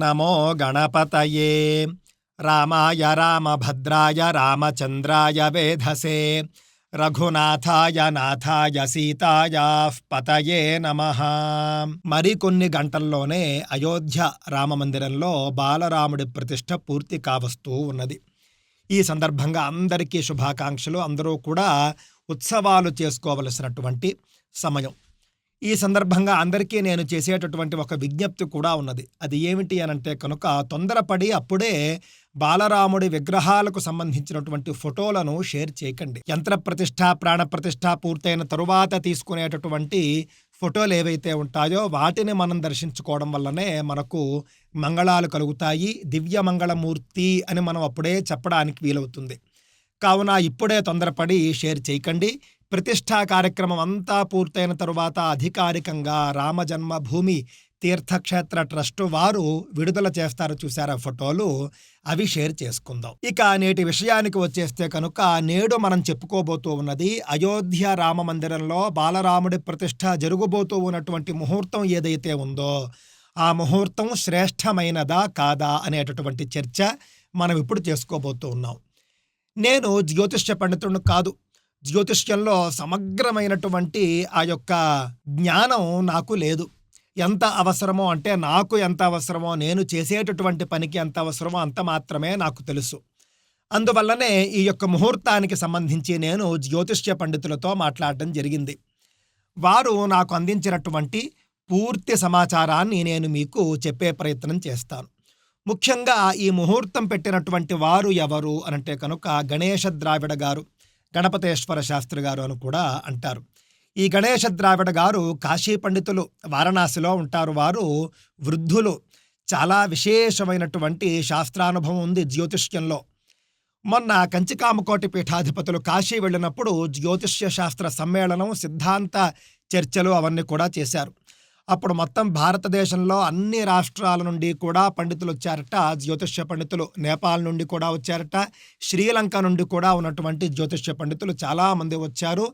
నమో గణపతయే. రామాయ రామభద్రాయ రామచంద్రాయ వేధసే. రఘునాథాయ నాథాయ సీతాయ పతయే నమ. మరికొన్ని గంటల్లోనే అయోధ్య రామమందిరంలో బాలరాముడి ప్రతిష్ట పూర్తి కావస్తూ ఉన్నది. ఈ సందర్భంగా అందరికీ శుభాకాంక్షలు. అందరూ కూడా ఉత్సవాలు చేసుకోవలసినటువంటి సమయం. ఈ సందర్భంగా అందరికీ నేను చేసేటటువంటి ఒక విజ్ఞప్తి కూడా ఉన్నది. అది ఏమిటి అనంటే కనుక తొందరపడి అప్పుడే బాలరాముడి విగ్రహాలకు సంబంధించినటువంటి ఫోటోలను షేర్ చేయకండి. యంత్ర ప్రతిష్ట ప్రాణ ప్రతిష్ట పూర్తయిన తరువాత తీసుకునేటటువంటి ఫోటోలు ఏవైతే ఉంటాయో వాటిని మనం దర్శించుకోవడం వల్లనే మనకు మంగళాలు కలుగుతాయి. దివ్య మంగళమూర్తి అని మనం అప్పుడే చెప్పడానికి వీలవుతుంది. కావున ఇప్పుడే తొందరపడి షేర్ చేయకండి. ప్రతిష్టా కార్యక్రమం అంతా పూర్తయిన తరువాత అధికారికంగా రామజన్మభూమి తీర్థక్షేత్ర ట్రస్ట్ వారు విడుదల చేస్తారు చూసారా ఫోటోలు? అవి షేర్ చేసుకుందాం. ఇక నేటి విషయానికి వచ్చేస్తే కనుక నేడు మనం చెప్పుకోబోతూ ఉన్నది అయోధ్య రామ మందిరంలో బాలరాముడి ప్రతిష్ట జరుగుబోతూ ఉన్నటువంటి ముహూర్తం ఏదైతే ఉందో ఆ ముహూర్తం శ్రేష్టమైనదా కాదా అనేటటువంటి చర్చ మనం ఇప్పుడు చేసుకోబోతూ ఉన్నాం. నేను జ్యోతిష్య పండితుడు కాదు జ్యోతిష్యంలో సమగ్రమైనటువంటి ఆ యొక్క జ్ఞానం నాకు లేదు. ఎంత అవసరమో అంటే నాకు ఎంత అవసరమో నేను చేసేటటువంటి పనికి ఎంత అవసరమో అంత మాత్రమే నాకు తెలుసు. అందువల్లనే ఈ యొక్క ముహూర్తానికి సంబంధించి నేను జ్యోతిష్య పండితులతో మాట్లాడడం జరిగింది. వారు నాకు అందించినటువంటి పూర్తి సమాచారాన్ని నేను మీకు చెప్పే ప్రయత్నం చేస్తాను. ముఖ్యంగా ఈ ముహూర్తం పెట్టినటువంటి వారు ఎవరు అనంటే కనుక గణేష ద్రావిడ గారు. గణపతేశ్వర శాస్త్రి గారు అని కూడా అంటారు. ఈ గణేష ద్రావిడ గారు కాశీ పండితులు వారణాసిలో ఉంటారు వారు వృద్ధులు. చాలా విశేషమైనటువంటి శాస్త్రానుభవం ఉంది జ్యోతిష్యంలో. మొన్న కంచికామకోటి పీఠాధిపతులు కాశీ వెళ్ళినప్పుడు జ్యోతిష్య శాస్త్ర సమ్మేళనం సిద్ధాంత చర్చలు అవన్నీ కూడా చేశారు. అప్పుడు మొత్తం భారతదేశంలో అన్ని రాష్ట్రాల నుండి కూడా పండితులు వచ్చారట జ్యోతిష్య పండితులు. నేపాల్ నుండి కూడా వచ్చారట శ్రీలంక నుండి కూడా ఉన్నటువంటి జ్యోతిష్య పండితులు చాలామంది వచ్చారు.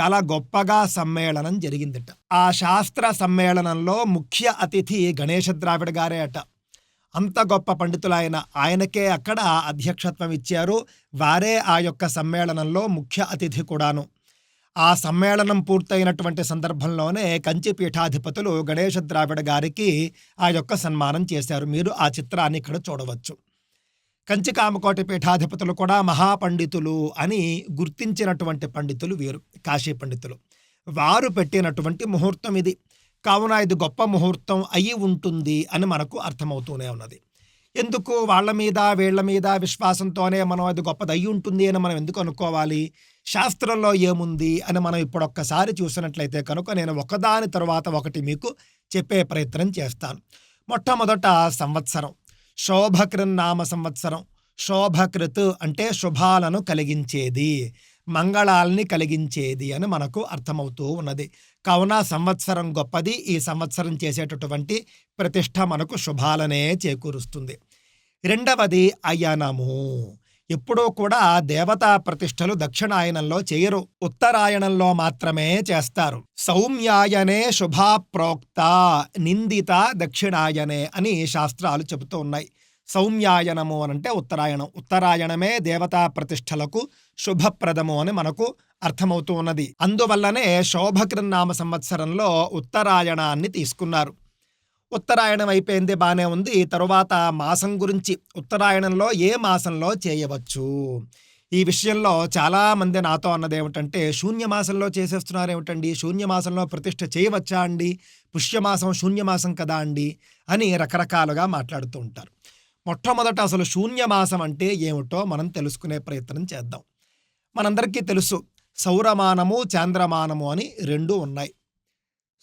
చాలా గొప్పగా సమ్మేళనం జరిగిందట. ఆ శాస్త్ర సమ్మేళనంలో ముఖ్య అతిథి గణేష ద్రావిడ గారే అట. అంత గొప్ప పండితులు ఆయన ఆయనకే అక్కడ అధ్యక్షత్వం ఇచ్చారు. వారే ఆ యొక్క సమ్మేళనంలో ముఖ్య అతిథి కూడాను. ఆ సమ్మేళనం పూర్తయినటువంటి సందర్భంలోనే కంచి పీఠాధిపతులు గణేష ద్రావిడ గారికి ఆ యొక్క సన్మానం చేశారు. మీరు ఆ చిత్రాన్ని ఇక్కడ చూడవచ్చు. కంచి కామకోటి పీఠాధిపతులు కూడా మహాపండితులు అని గుర్తించినటువంటి పండితులు వీరు కాశీ పండితులు. వారు పెట్టినటువంటి ముహూర్తం ఇది. కావున ఇది గొప్ప ముహూర్తం అయి ఉంటుంది అని మనకు అర్థమవుతూనే ఉన్నది. ఎందుకు? వాళ్ళ మీద వీళ్ళ మీద విశ్వాసంతోనే మనం అది గొప్పది అయి ఉంటుంది అని మనం ఎందుకు అనుకోవాలి? శాస్త్రంలో ఏముంది అని మనం ఇప్పుడు ఒక్కసారి చూసినట్లయితే కనుక నేను ఒకదాని తర్వాత ఒకటి మీకు చెప్పే ప్రయత్నం చేస్తాను. మొట్టమొదట సంవత్సరం. శోభకృన్నామ సంవత్సరం. శోభకృత్ అంటే శుభాలను కలిగించేది మంగళాల్ని కలిగించేది అని మనకు అర్థమవుతూ ఉన్నది. కావున సంవత్సరం గొప్పది. ఈ సంవత్సరం చేసేటటువంటి ప్రతిష్ట మనకు శుభాలనే చేకూరుస్తుంది. రెండవది అయనము. ఎప్పుడూ కూడా దేవతా ప్రతిష్టలు దక్షిణాయనంలో చేయరు ఉత్తరాయణంలో మాత్రమే చేస్తారు. సౌమ్యాయనే శుభాప్రోక్త నిందిత దక్షిణాయనే అని శాస్త్రాలు చెబుతూ ఉన్నాయి. సౌమ్యాయనము అనంటే ఉత్తరాయణం. ఉత్తరాయణమే దేవతా ప్రతిష్టలకు శుభప్రదము అని మనకు అర్థమవుతూ ఉన్నది. అందువల్లనే శోభకృన్నామ సంవత్సరంలో ఉత్తరాయణాన్ని తీసుకున్నారు. ఉత్తరాయణం అయిపోయింది బాగానే ఉంది. తరువాత మాసం గురించి ఉత్తరాయణంలో ఏ మాసంలో చేయవచ్చు? ఈ విషయంలో చాలామంది నాతో అన్నది ఏమిటంటే శూన్యమాసంలో చేసేస్తున్నారు ఏమిటండి? శూన్యమాసంలో ప్రతిష్ఠ చేయవచ్చా అండి? పుష్యమాసం శూన్యమాసం కదా అండి? అని రకరకాలుగా మాట్లాడుతూ ఉంటారు. మొట్టమొదట అసలు శూన్యమాసం అంటే ఏమిటో మనం తెలుసుకునే ప్రయత్నం చేద్దాం. మనందరికీ తెలుసు సౌరమానము చాంద్రమానము అని రెండు ఉన్నాయి.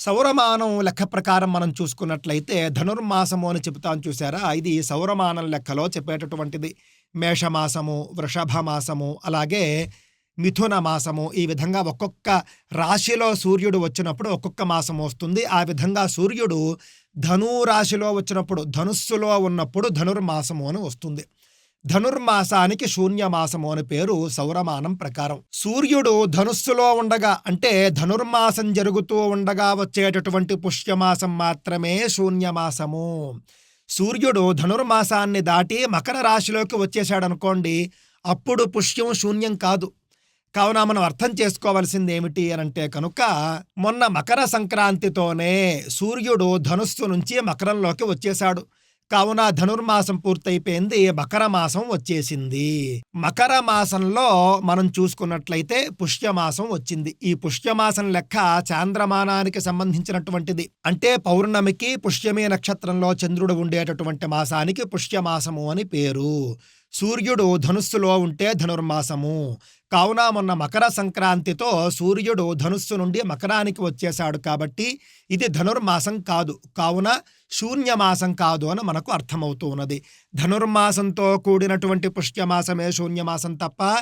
సౌరమానం లెక్క ప్రకారం మనం చూసుకున్నట్లయితే ధనుర్మాసము అని చెబుతాం చూసారా? ఇది సౌరమానం లెక్కలో చెప్పేటటువంటిది. మేషమాసము వృషభ మాసము అలాగే మిథున మాసము ఈ విధంగా ఒక్కొక్క రాశిలో సూర్యుడు వచ్చినప్పుడు ఒక్కొక్క మాసం వస్తుంది. ఆ విధంగా సూర్యుడు ధను రాశిలో వచ్చినప్పుడు ధనుస్సులో ఉన్నప్పుడు ధనుర్మాసము అని వస్తుంది. ధనుర్మాసానికి శూన్యమాసము అని పేరు సౌరమానం ప్రకారం. సూర్యుడు ధనుస్సులో ఉండగా అంటే ధనుర్మాసం జరుగుతూ ఉండగా వచ్చేటటువంటి పుష్యమాసం మాత్రమే శూన్యమాసము. సూర్యుడు ధనుర్మాసాన్ని దాటి మకర రాశిలోకి వచ్చేశాడనుకోండి అప్పుడు పుష్యం శూన్యం కాదు. కావున మనం అర్థం చేసుకోవాల్సింది ఏమిటి అని అంటే కనుక మొన్న మకర సంక్రాంతితోనే సూర్యుడు ధనుస్సు నుంచి మకరంలోకి వచ్చేశాడు. కావున ధనుర్మాసం పూర్తయిపోయింది మకర మాసం వచ్చేసింది. మకర మాసంలో మనం చూసుకున్నట్లయితే పుష్యమాసం వచ్చింది. ఈ పుష్యమాసం లెక్క చాంద్రమానానికి సంబంధించినటువంటిది. అంటే పౌర్ణమికి పుష్యమే నక్షత్రంలో చంద్రుడు ఉండేటటువంటి మాసానికి పుష్యమాసము అని పేరు. సూర్యుడు ధనుస్సులో ఉంటే ధనుర్మాసము. కావున మొన్న మకర సంక్రాంతితో సూర్యుడు ధనుస్సు నుండి మకరానికి వచ్చేశాడు కాబట్టి ఇది ధనుర్మాసం కాదు. కావున శూన్యమాసం కాదు అని మనకు అర్థమవుతూ ఉన్నది. ధనుర్మాసంతో కూడినటువంటి పుష్యమాసమే శూన్యమాసం తప్ప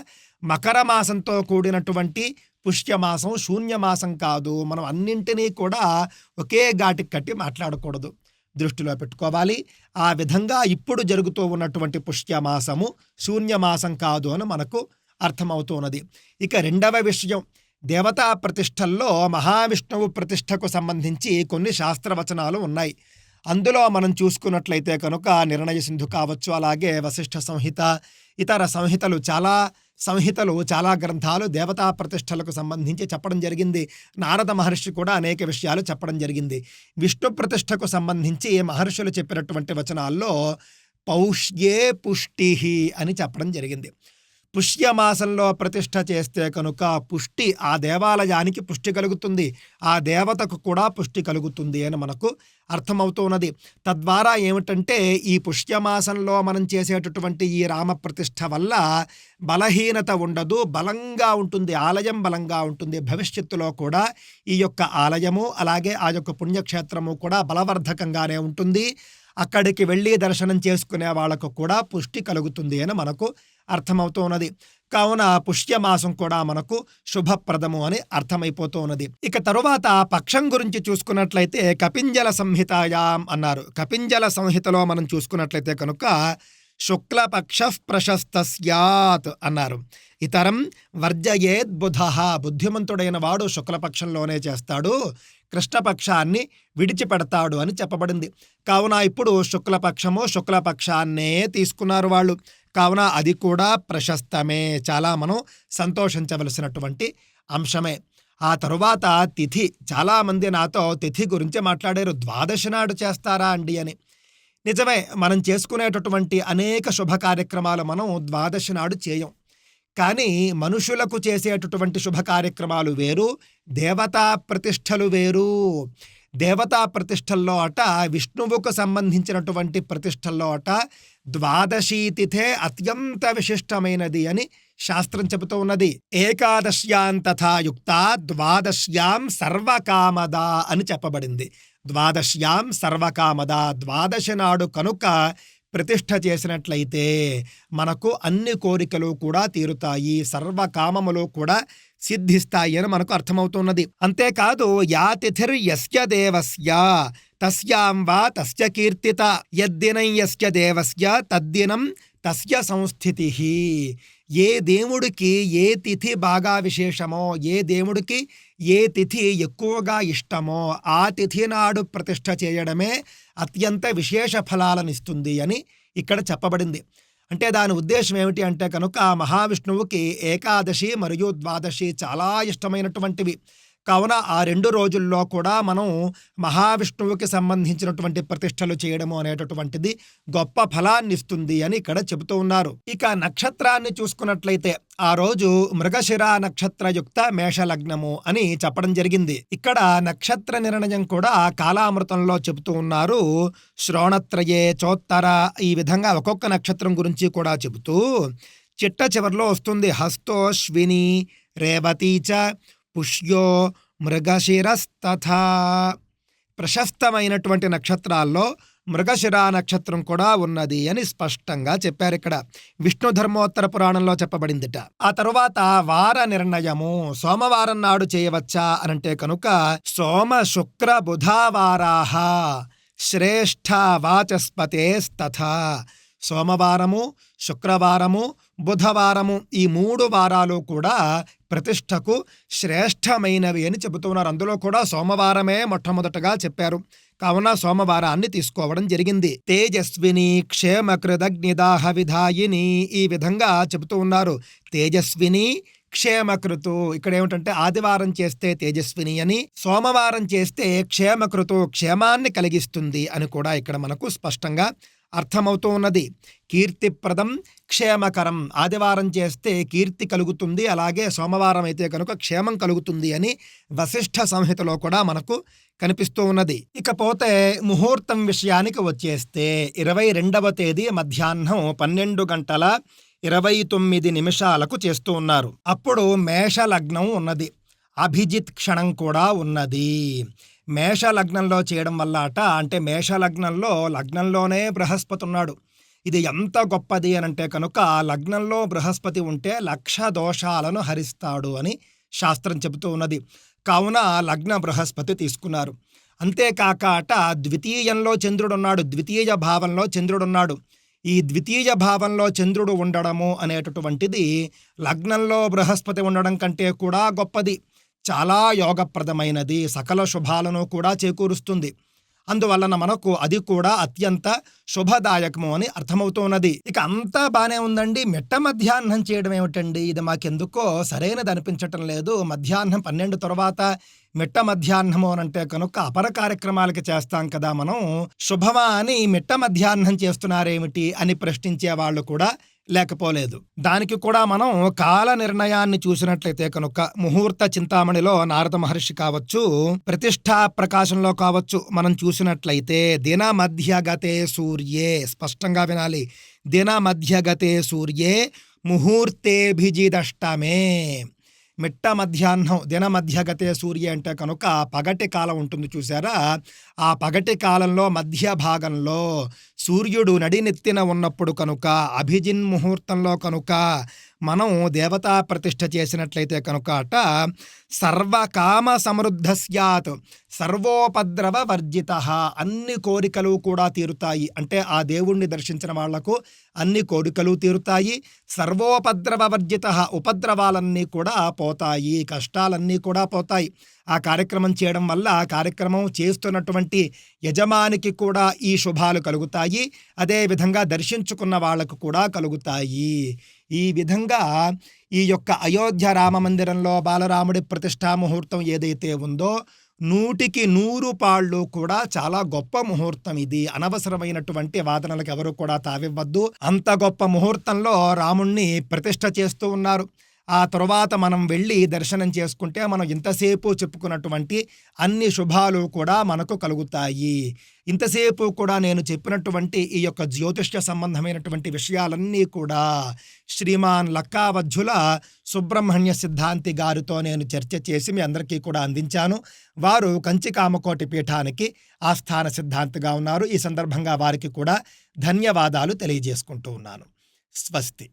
మకర మాసంతో కూడినటువంటి పుష్యమాసం శూన్యమాసం కాదు. మనం అన్నింటినీ కూడా ఒకే ఘాటికి కట్టి మాట్లాడకూడదు. దృష్టిలో పెట్టుకోవాలి. ఆ విధంగా ఇప్పుడు జరుగుతూ ఉన్నటువంటి పుష్యమాసము శూన్యమాసం కాదు అని మనకు అర్థమవుతున్నది ఇక రెండవ విషయం. దేవతా ప్రతిష్టల్లో మహావిష్ణువు ప్రతిష్టకు సంబంధించి కొన్ని శాస్త్రవచనాలు ఉన్నాయి. అందులో మనం చూసుకున్నట్లయితే కనుక నిర్ణయ సింధు కావచ్చు అలాగే వశిష్ఠ సంహిత ఇతర సంహితలు చాలా సంహితలు చాలా గ్రంథాలు దేవతా ప్రతిష్టలకు సంబంధించి చెప్పడం జరిగింది. నారద మహర్షి కూడా అనేక విషయాలు చెప్పడం జరిగింది. విష్ణు ప్రతిష్టకు సంబంధించి మహర్షులు చెప్పినటువంటి వచనాల్లో పౌష్యే పుష్టి అని చెప్పడం జరిగింది. పుష్యమాసంలో ప్రతిష్ట చేస్తే కనుక పుష్టి ఆ దేవాలయానికి పుష్టి కలుగుతుంది. ఆ దేవతకు కూడా పుష్టి కలుగుతుంది అని మనకు అర్థమవుతున్నది. తద్వారా ఏమిటంటే ఈ పుష్యమాసంలో మనం చేసేటటువంటి ఈ రామ ప్రతిష్ట వల్ల బలహీనత ఉండదు బలంగా ఉంటుంది ఆలయం బలంగా ఉంటుంది. భవిష్యత్తులో కూడా ఈ యొక్క ఆలయము అలాగే ఆ యొక్క పుణ్యక్షేత్రము కూడా బలవర్ధకంగానే ఉంటుంది. అక్కడికి వెళ్ళి దర్శనం చేసుకునే వాళ్ళకు కూడా పుష్టి కలుగుతుంది అని మనకు అర్థమవుతూ ఉన్నది. కావున పుష్యమాసం కూడా మనకు శుభప్రదము అని అర్థమైపోతూ ఉన్నది. ఇక తరువాత పక్షం గురించి చూసుకున్నట్లయితే కపింజల సంహితాయాం అన్నారు. కపింజల సంహితలో మనం చూసుకున్నట్లయితే కనుక శుక్లపక్ష ప్రశస్త స్యాత్ అన్నారు. ఇతరం వర్జయేద్ బుధ బుద్ధిమంతుడైన వాడు శుక్లపక్షంలోనే చేస్తాడు కృష్ణపక్షాన్ని విడిచిపెడతాడు అని చెప్పబడింది. కావున ఇప్పుడు శుక్లపక్షము శుక్లపక్షాన్నే తీసుకున్నారు వాళ్ళు. కావున అది కూడా ప్రశస్తమే. చాలా మనం సంతోషించవలసినటువంటి అంశమే. ఆ తరువాత తిథి. చాలామంది నాతో తిథి గురించి మాట్లాడారు. ద్వాదశి నాడు చేస్తారా అండి అని. నిజమే మనం చేసుకునేటటువంటి అనేక శుభ కార్యక్రమాలు మనం ద్వాదశి నాడు చేయం. కానీ మనుషులకు చేసేటటువంటి శుభ కార్యక్రమాలు వేరు దేవతా ప్రతిష్టలు వేరు. దేవతా ప్రతిష్టల్లో అట విష్ణువుకు సంబంధించినటువంటి ప్రతిష్టల్లో అట ద్వాదశీ తిథే అత్యంత విశిష్టమైనది అని శాస్త్రం చెబుతూ ఉన్నది. ఏకాదశ్యాం తథాయుక్త ద్వాదశ్యాం సర్వకామద అని చెప్పబడింది. ద్వాదశ్యాం సర్వకామద ద్వాదశి నాడు కనుక ప్రతిష్ఠ చేసినట్లయితే మనకు అన్ని కోరికలు కూడా తీరుతాయి సర్వకామములు కూడా సిద్ధిస్తాయి అని మనకు అర్థమవుతున్నది. అంతేకాదు యా తిథిర్ యస్య దేవస్య తస్యాం వా తస్య కీర్తిత యద్దినం యస్య దేవస్య తద్దినం తస్య సంస్థితి. ఏ దేవుడికి ఏ తిథి బాగా విశేషమో ఏ దేవుడికి ఏ తిథి ఎక్కువగా ఇష్టమో ఆ తిథి నాడు ప్రతిష్ఠ చేయడమే అత్యంత విశేష ఫలాలను ఇస్తుంది అని ఇక్కడ చెప్పబడింది. అంటే దాని ఉద్దేశం ఏమిటి అంటే కనుక మహావిష్ణువుకి ఏకాదశి మరియు ద్వాదశి చాలా ఇష్టమైనటువంటివి. కావున ఆ రెండు రోజుల్లో కూడా మనం మహావిష్ణువుకి సంబంధించినటువంటి ప్రతిష్టలు చేయడము అనేటటువంటిది గొప్ప ఫలాన్ని ఇస్తుంది అని ఇక్కడ చెబుతూ ఉన్నారు. ఇక నక్షత్రాన్ని చూసుకున్నట్లయితే ఆ రోజు మృగశిర నక్షత్రయుక్త మేషలగ్నము అని చెప్పడం జరిగింది. ఇక్కడ నక్షత్ర నిర్ణయం కూడా కాలామృతంలో చెబుతూ ఉన్నారు. శ్రోణత్రయే చోత్తర ఈ విధంగా ఒక్కొక్క నక్షత్రం గురించి కూడా చెబుతూ చిట్ట చివరిలో వస్తుంది. హస్తోశ్విని రేవతీచ పుష్యో మృగశిరస్తథా. ప్రశస్తమైనటువంటి నక్షత్రాల్లో మృగశిర నక్షత్రం కూడా ఉన్నది అని స్పష్టంగా చెప్పారు ఇక్కడ. విష్ణు ధర్మోత్తర పురాణంలో చెప్పబడిందిట. ఆ తరువాత వార నిర్ణయము సోమవారం నాడు చేయవచ్చా అనంటే కనుక సోమ శుక్ర బుధావారాహ శ్రేష్ఠ వాచస్పతే తథా సోమవారము శుక్రవారము బుధవారము ఈ మూడు వారాలు కూడా ప్రతిష్టకు శ్రేష్టమైనవి అని చెబుతున్నారు. అందులో కూడా సోమవారమే మొట్టమొదటగా చెప్పారు. కావున సోమవారాన్ని తీసుకోవడం జరిగింది. తేజస్విని క్షేమకృతజ్ఞదాహ విధాయిని ఈ విధంగా చెబుతూ ఉన్నారు. తేజస్విని క్షేమకృతు ఇక్కడ ఏమిటంటే ఆదివారం చేస్తే తేజస్విని అని సోమవారం చేస్తే క్షేమకృతు క్షేమాన్ని కలిగిస్తుంది అని కూడా ఇక్కడ మనకు స్పష్టంగా అర్థమవుతూ ఉన్నది. కీర్తిప్రదం క్షేమకరం. ఆదివారం చేస్తే కీర్తి కలుగుతుంది. అలాగే సోమవారం అయితే కనుక క్షేమం కలుగుతుంది అని వశిష్ఠ సంహితలో కూడా మనకు కనిపిస్తూ ఉన్నది. ఇకపోతే ముహూర్తం విషయానికి వచ్చేస్తే ఇరవై రెండవ తేదీ మధ్యాహ్నం పన్నెండు గంటల ఇరవై తొమ్మిది నిమిషాలకు చేస్తూ ఉన్నారు. అప్పుడు మేష లగ్నం ఉన్నది. అభిజిత్ క్షణం కూడా ఉన్నది. మేష లగ్నంలో చేయడం వల్ల అట అంటే మేష లగ్నంలో లగ్నంలోనే బృహస్పతి ఉన్నాడు. ఇది ఎంత గొప్పది అని అంటే కనుక లగ్నంలో బృహస్పతి ఉంటే లక్ష దోషాలను హరిస్తాడు అని శాస్త్రం చెబుతూ ఉన్నది. కావున లగ్న బృహస్పతి తీసుకున్నారు. అంతేకాక అట ద్వితీయంలో చంద్రుడున్నాడు ద్వితీయ భావంలో చంద్రుడున్నాడు. ఈ ద్వితీయ భావంలో చంద్రుడు ఉండడము అనేటటువంటిది లగ్నంలో బృహస్పతి ఉండడం కంటే కూడా గొప్పది. చాలా యోగప్రదమైనది. సకల శుభాలను కూడా చేకూరుస్తుంది. అందువలన మనకు అది కూడా అత్యంత శుభదాయకము అని అర్థమవుతున్నది. ఇక అంతా బాగానే ఉందండి. మిట్ట మధ్యాహ్నం చేయడం ఏమిటండి? ఇది మాకెందుకో సరైనది అనిపించటం లేదు. మధ్యాహ్నం పన్నెండు తర్వాత మిట్ట మధ్యాహ్నము అని అంటే కనుక అపర కార్యక్రమాలకి చేస్తాం కదా మనం. శుభమా అని మిట్ట మధ్యాహ్నం చేస్తున్నారేమిటి అని ప్రశ్నించే వాళ్ళు కూడా లేకపోలేదు. దానికి కూడా మనం కాల నిర్ణయాన్ని చూసినట్లయితే కనుక ముహూర్త చింతామణిలో నారద మహర్షి కావచ్చు ప్రతిష్టా ప్రకాశంలో కావచ్చు మనం చూసినట్లయితే దిన మధ్యగతే సూర్యే స్పష్టంగా వినాలి. దిన మధ్యగతే సూర్యే ముహూర్తేభిజిదష్టమే. మిట్ట మధ్యాహ్నం దిన మధ్యగతే సూర్య అంటే కనుక పగటి కాలం ఉంటుంది చూసారా ఆ పగటి కాలంలో మధ్య భాగంలో సూర్యుడు నడినెత్తిన ఉన్నప్పుడు కనుక అభిజిన్ ముహూర్తంలో కనుక మనం దేవతా ప్రతిష్ఠ చేసినట్లయితే కనుక అట సర్వకామ సమృద్ధ స్యాత్. సర్వోపద్రవ వర్జిత. అన్ని కోరికలు కూడా తీరుతాయి. అంటే ఆ దేవుణ్ణి దర్శించిన వాళ్ళకు అన్ని కోరికలు తీరుతాయి. సర్వోపద్రవ వర్జిత ఉపద్రవాలన్నీ కూడా పోతాయి. కష్టాలన్నీ కూడా పోతాయి. ఆ కార్యక్రమం చేయడం వల్ల ఆ కార్యక్రమం చేస్తున్నటువంటి యజమానికి కూడా ఈ శుభాలు కలుగుతాయి. అదేవిధంగా దర్శించుకున్న వాళ్ళకు కూడా కలుగుతాయి. ఈ విధంగా ఈ యొక్క అయోధ్య రామ మందిరంలో బాలరాముడి ప్రతిష్టా ముహూర్తం ఏదైతే ఉందో నూటికి నూరు పాళ్ళు కూడా చాలా గొప్ప ముహూర్తం ఇది. అనవసరమైనటువంటి వాదనలకు ఎవరు కూడా తావివ్వద్దు. అంత గొప్ప ముహూర్తంలో రాముణ్ణి ప్రతిష్ట చేస్తూ ఉన్నారు. ఆ తరువాత మనం వెళ్ళి దర్శనం చేసుకుంటే మనం ఇంతసేపు చెప్పుకున్నటువంటి అన్ని శుభాలు కూడా మనకు కలుగుతాయి. ఇంతసేపు కూడా నేను చెప్పినటువంటి ఈ యొక్క జ్యోతిష్య సంబంధమైనటువంటి విషయాలన్నీ కూడా శ్రీమాన్ లక్కావధ్యుల సుబ్రహ్మణ్య సిద్ధాంతి గారితో నేను చర్చ చేసి మీ అందరికీ కూడా అందించాను. వారు కంచి కామకోటి పీఠానికి ఆస్థాన సిద్ధాంతిగా ఉన్నారు. ఈ సందర్భంగా వారికి కూడా ధన్యవాదాలు తెలియజేసుకుంటూ ఉన్నాను. స్వస్తి.